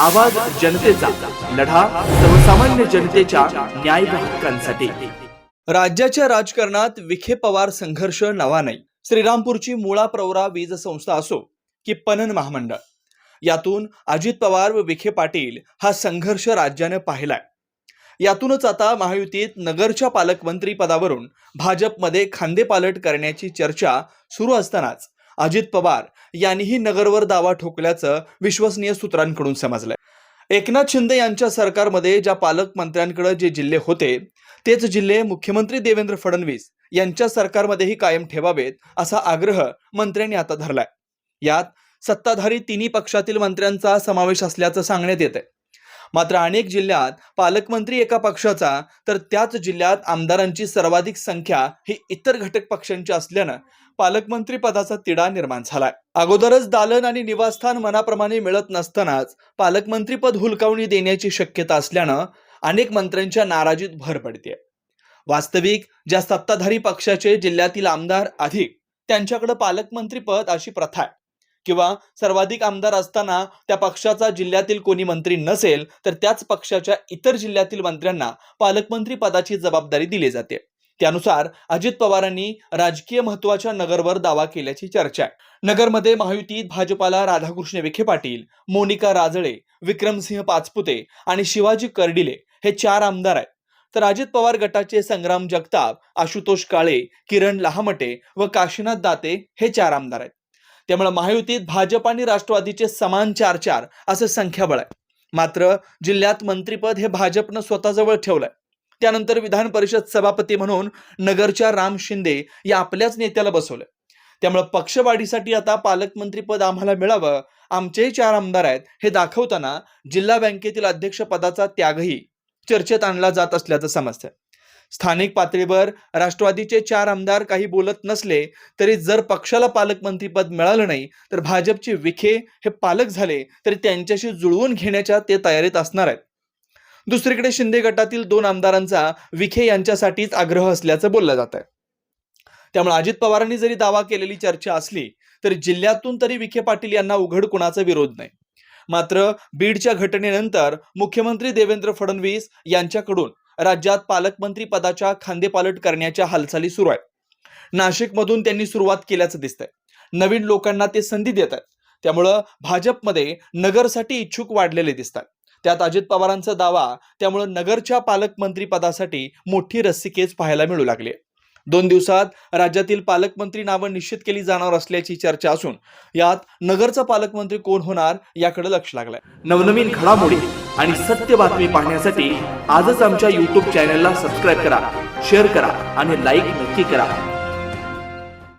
आवाज जनतेचा लढा सर्वसामान्य जनतेच्या न्याय हक्कांसाठी. राज्याच्या राजकारणात विखे पवार संघर्ष नवा नाही. श्रीरामपूरची मुळा प्रवरा वीज संस्था असो की पणन महामंडळ. यातून अजित पवार व विखे पाटील हा संघर्ष राज्याने पाहिलाय. यातूनच आता महायुतीत नगरच्या पालकमंत्री पदावरून भाजपमध्ये खांदेपालट करण्याची चर्चा सुरू असतानाच अजित पवार यांनीही नगरवर दावा ठोकल्याचं विश्वसनीय सूत्रांकडून समजलंय. एकनाथ शिंदे यांच्या सरकारमध्ये ज्या पालकमंत्र्यांकडे जे जिल्हे होते तेच जिल्हे मुख्यमंत्री देवेंद्र फडणवीस यांच्या सरकारमध्येही कायम ठेवावेत असा आग्रह मंत्र्यांनी आता धरलाय. यात सत्ताधारी तिन्ही पक्षातील मंत्र्यांचा समावेश असल्याचं सांगण्यात येत आहे मात्र अनेक जिल्ह्यात पालकमंत्री एका पक्षाचा तर त्याच जिल्ह्यात आमदारांची सर्वाधिक संख्या ही इतर घटक पक्षांची असल्यानं पालकमंत्री पदाचा तिढा निर्माण झालाय. अगोदरच दालन आणि निवासस्थान मनाप्रमाणे मिळत नसतानाच पालकमंत्री पद हुलकावणी देण्याची शक्यता असल्यानं अनेक मंत्र्यांच्या नाराजीत भर पडते वास्तविक ज्या सत्ताधारी पक्षाचे जिल्ह्यातील आमदार अधिक त्यांच्याकडे पालकमंत्री पद अशी प्रथा आहे. किंवा सर्वाधिक आमदार असताना त्या पक्षाचा जिल्ह्यातील कोणी मंत्री नसेल तर त्याच पक्षाच्या इतर जिल्ह्यातील मंत्र्यांना पालकमंत्री पदाची जबाबदारी दिली जाते. त्यानुसार अजित पवारांनी राजकीय महत्त्वाच्या नगरवर दावा केल्याची चर्चा आहे. नगरमध्ये महायुतीत भाजपाला राधाकृष्ण विखे पाटील मोनिका राजळे विक्रमसिंह पाचपुते आणि शिवाजी कर्डिले हे चार आमदार आहेत. तर अजित पवार गटाचे संग्राम जगताप आशुतोष काळे किरण लहामटे व काशीनाथ दाते हे चार आमदार आहेत. त्यामुळे महायुतीत भाजप आणि राष्ट्रवादीचे समान चार चार असं संख्याबळ आहे. मात्र जिल्ह्यात मंत्रीपद हे भाजपनं स्वतःजवळ ठेवलंय. त्यानंतर विधान परिषद सभापती म्हणून नगरच्या राम शिंदे या आपल्याच नेत्याला बसवलं त्यामुळे पक्षवाढीसाठी आता पालकमंत्रीपद आम्हाला मिळावं आमचेही चार आमदार आहेत हे दाखवताना जिल्हा बँकेतील अध्यक्षपदाचा त्यागही चर्चेत आणला जात असल्याचं समजतं स्थानिक पातळीवर राष्ट्रवादीचे चार आमदार काही बोलत नसले तरी जर पक्षाला पालकमंत्रीपद मिळालं नाही तर भाजपचे विखे हे पालक झाले तरी त्यांच्याशी जुळवून घेण्याच्या ते तयारीत असणार आहेत. दुसरीकडे शिंदे गटातील दोन आमदारांचा विखे यांच्यासाठीच आग्रह असल्याचं बोललं जात आहे. त्यामुळे अजित पवारांनी जरी दावा केलेली चर्चा असली तरी जिल्ह्यातून तरी विखे पाटील यांना उघड कुणाचा विरोध नाही. मात्र बीडच्या घटनेनंतर मुख्यमंत्री देवेंद्र फडणवीस यांच्याकडून राज्यात पालकमंत्री पदाच्या खांदेपालट करण्याच्या हालचाली सुरू आहेत. नाशिकमधून त्यांनी सुरुवात केल्याचं दिसतंय. नवीन लोकांना ते संधी देत आहेत. त्यामुळं भाजपमध्ये नगरसाठी इच्छुक वाढलेले दिसतात. त्यात अजित पवारांचा दावा त्यामुळं नगरच्या पालकमंत्री पदासाठी मोठी रस्सीकेच पाहायला मिळू लागली आहे. दोन दिवसात राज्यातील पालकमंत्री नावं निश्चित केली जाणार असल्याची चर्चा असून यात नगरचा पालकमंत्री कोण होणार याकडे लक्ष लागलंय. नवनवीन घडामोडी आणि सत्य बातमी पाहण्यासाठी आजच आमच्या युट्यूब चॅनलला सबस्क्राईब करा शेअर करा आणि लाईक नक्की करा.